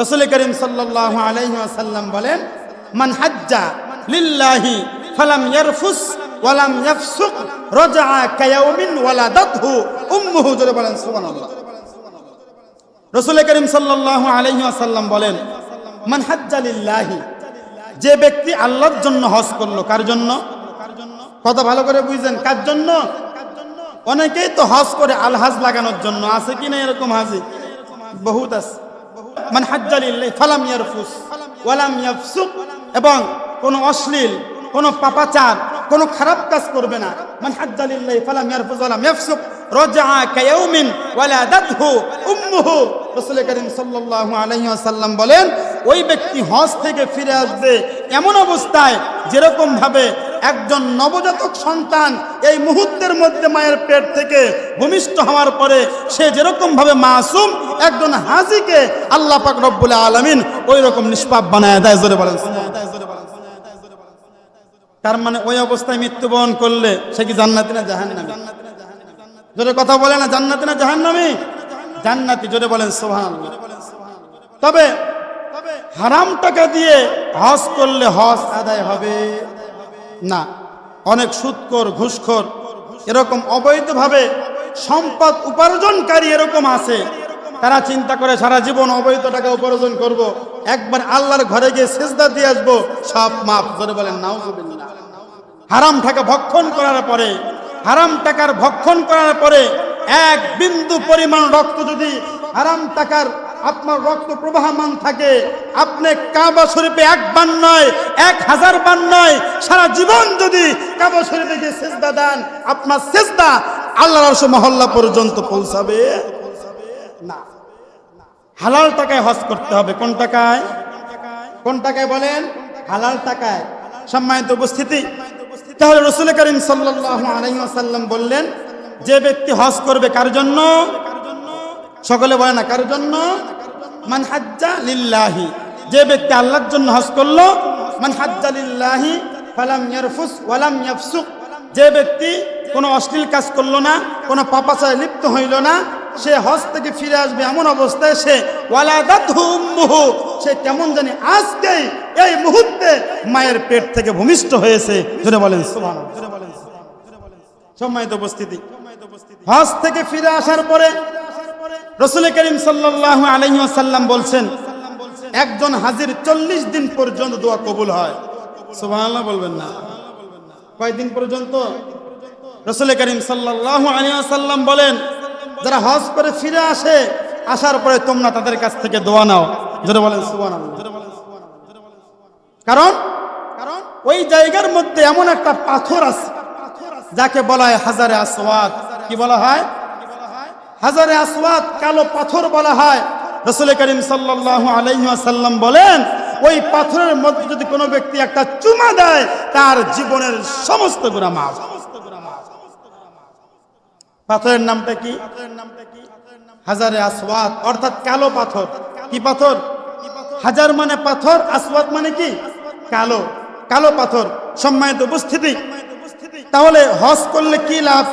রসুল করিম সাল্লাহ আলাইহি আসাল্লাম বলেন, মান হাজ্জা লিল্লাহি ফালাম ইয়ারফুস ওয়ালাম ইয়াফসুক রাজা কায়াউমিন ওয়ালাদাতহু। উম্মুহু জোরে বলেন, সুবহানাল্লাহ। রসুল করিম সাল্লাহ আলাইহি আসাল্লাম বলেন, মান হাজ্জা লিল্লাহি। যে ব্যক্তি আল্লাহর জন্য হজ করল, কার জন্য? কথা ভালো করে বুঝছেন কার জন্য? অনেকেই তো হজ করে আলহাজ লাগানোর জন্য, আছে কি না এরকম হাজি? বহুত আছে। মানে হাজ্জালিল্লাহ ফালাম ইয়ারফুস, ওয়ালাম ইয়াফসুক। এবং কোনো অশ্লীল, কোনো পাপাচার, কোনো খারাপ কাজ করবে না। মানে হাজ্জালিল্লাহ ফালাম ইয়ারফুস, ওয়ালাম ইয়াফসুক। রাজা কায়াউমিন ওয়ালাদাতহু উম্মুহু। রাসূল করিম সাল্লাল্লাহু আলাইহি ওয়াসাল্লাম বলেন, ওই ব্যক্তি হজ থেকে ফিরে আসবে এমন অবস্থায় যেরকম ভাবে একজন নবজাতক সন্তান এই মুহূর্তের মধ্যে মায়ের পেট থেকে ভূমিষ্ঠ হওয়ার পরে সে যেরকম ভাবে মাসুম, একজন হাজিকে আল্লাহ পাক রব্বুল আলামিন ওই রকম নিষ্পাপ বানায় দেয়, জোরে বলেন। তার মানে ওই অবস্থায় মৃত্যুবরণ করলে সে কি জান্নাতি না জাহান্নামী? জোরে কথা বলে না, জান্নাতি না জাহান্নামী? জান্নাতি, জোরে বলেন সোহান তবে হারাম টাকা দিয়ে হজ করলে হজ আদায় হবে। না, অনেক সুদখোর ঘুষখোর, এরকম অবৈধভাবে সম্পদ উপার্জনকারী এরকম আছে। তারা চিন্তা করে সারা জীবন অবৈধ টাকা উপার্জন করব। একবার আল্লাহর ঘরে গিয়ে সেজদা দিয়ে আসব, সব মাপ ধরে বলেন নাও হারাম টাকা ভক্ষণ করার পরে, হারাম টাকার ভক্ষণ করার পরে এক বিন্দু পরিমাণ রক্ত যদি হারাম টাকার আপনার রক্ত প্রবাহমান থাকে। আপনি কাবা শরীফে এক বান নয়, এক হাজার বান নয়, সারা জীবন যদি কাবা শরীফে গিয়ে সেজদা দেন, আপনার সেজদা আল্লাহর মহল্লা পর্যন্ত পৌঁছাবে। না। হালাল টাকায় হজ করতে হবে। কোন টাকায়? কোন টাকায় বলেন? হালাল টাকায়। সম্মানিত উপস্থিতি। তাহলে রসুল করিম ওয়াসাল্লাম বললেন, যে ব্যক্তি হজ করবে কার জন্য? সকলে বলে না, কার জন্য? মান হাজ্জা লিল্লাহি। যে ব্যক্তি আল্লাহর জন্য হজ করল মান লিল্লাহি, ফালাম ইয়ারফুস ওয়ালাম ইয়াফসুক। যে ব্যক্তি কোনো অশ্লীল কাজ করল না, কোনো পাপাচায় লিপ্ত হইল না, সে হজ থেকে ফিরে আসবে এমন অবস্থায় সে ওয়ালাদাতহু সে কেমন জানি আজকেই এই মুহূর্তে মায়ের পেট থেকে ভূমিষ্ঠ হয়েছে। জোরে বলেন সম্মানিত উপস্থিতি। হজ থেকে ফিরে আসার পরে রসুল করিম সাল্লাহ আলহিসাল্লাম বলছেন, একজন হাজির চল্লিশ দিন পর্যন্ত দোয়া কবুল হয়। সুবহানাল্লাহ বলবেন না। কয়দিন পর্যন্ত? রসুল করিম সাল্লাহ আলিয়াল্লাম বলেন, যারা হজ করে ফিরে আসে, আসার পরে তোমরা তাদের কাছ থেকে দোয়া নাও। যেটা বলেন সুবহানাল্লাহ। কারণ কারণ, ওই জায়গার মধ্যে এমন একটা পাথর আছে, যাকে বলা হয় হাজারে আসওয়াদ। কি বলা হয়? হাজারে আসওয়াদ কালো পাথর বলা হয়। রসুল করিম সাল্লাল্লাহু আলাইহি ওয়াসাল্লাম বলেন, ওই পাথরের মধ্যে যদি কোনো ব্যক্তি একটা চুমা দেয়, তার জীবনের সমস্ত গুণা মাফ। পাথরের নামটা কি? হাজারে আসওয়াদ, অর্থাৎ কালো পাথর। কি পাথর? হাজার মানে পাথর, আসওয়াদ মানে কি? কালো। কালো পাথর, সম্মানিত উপস্থিতি। তাহলে হজ করলে কি লাভ?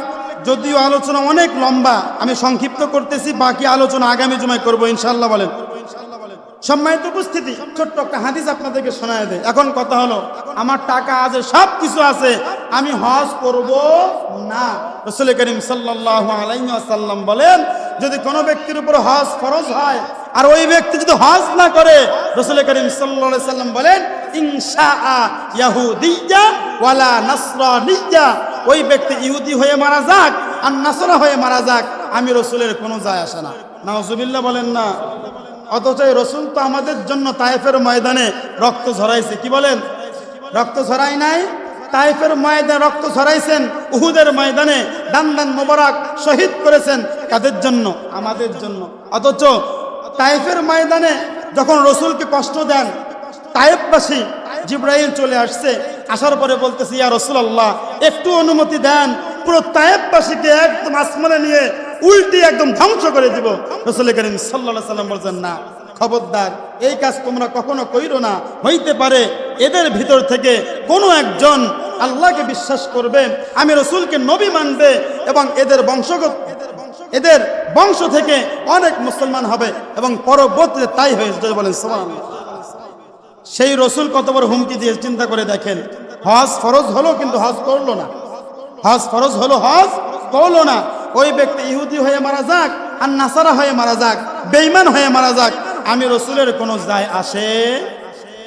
যদিও আলোচনা অনেক লম্বা, আমি সংক্ষিপ্ত করতেছি, বাকি আলোচনা আগামী জুমায় করব ইনশাল্লাহ বলেন। সম্মানিত উপস্থিতি, ছোট্ট একটা হাদিস আপনাদেরকে শোনায় দেয় এখন কথা হলো, আমার টাকা আছে সব কিছু আছে, আমি হজ করব না। রসুল করিম সাল্লাহ আলাইসাল্লাম বলেন, যদি কোনো ব্যক্তির উপর হজ ফরজ হয়, আর ওই ব্যক্তি যদি হজ না করে, রসুল করিম সাল্লা সাল্লাম বলেন ইনশা ইয়াহুদিয়া ওয়ালা নাসরানিয়া ওই ব্যক্তি ইহুদি হয়ে মারা যাক আর নাসরা হয়ে মারা যাক, আমি রসুলের কোনো যায় আসে না। নাওজুবিল্লাহ বলেন না। অথচ রসুল তো আমাদের জন্য তায়েফের ময়দানে রক্ত ঝরাইছে। কি বলেন? রক্ত ঝরাই নাই? তাইফের ময়দানে রক্ত ছড়াইছেন উহুদের ময়দানে দান দান মোবারক শহীদ করেছেন কাদের জন্য? আমাদের জন্য। অথচ তাইফের ময়দানে যখন রসুলকে কষ্ট দেন তাইফবাসী জিব্রাইল চলে আসছে। আসার পরে বলতেছে, ইয়া রসুল্লাহ একটু অনুমতি দেন, পুরো তায়েববাসীকে একদম আসমানে নিয়ে উল্টি একদম ধ্বংস করে দিব। রসুল করিম সাল্লা সাল্লাম বলছেন, না, খবরদার, এই কাজ তোমরা কখনো কইরো না। হইতে পারে এদের ভিতর থেকে কোনো একজন আল্লাহকে বিশ্বাস করবে, আমি রসুলকে নবী মানবে এবং এদের বংশগত এদের বংশ থেকে অনেক মুসলমান হবে এবং পরবর্তীতে তাই যদি বলেন, সুবহানাল্লাহ। সেই রসুল কত বড় হুমকি দিয়ে চিন্তা করে দেখেন। হজ ফরজ হলো কিন্তু হজ করল না। হজ ফরজ হলো হজ করল না। ওই ব্যক্তি ইহুদি হয়ে মারা যাক, আর নাসারা হয়ে মারা যাক বেইমান হয়ে মারা যাক, আমি রসুলের কোনো যায় আসে?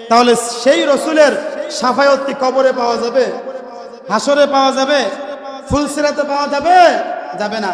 তাহলে সেই রসুলের সাফায়ত কি কবরে পাওয়া যাবে? হাসরে পাওয়া যাবে? ফুলসিরাতে পাওয়া যাবে? যাবে না।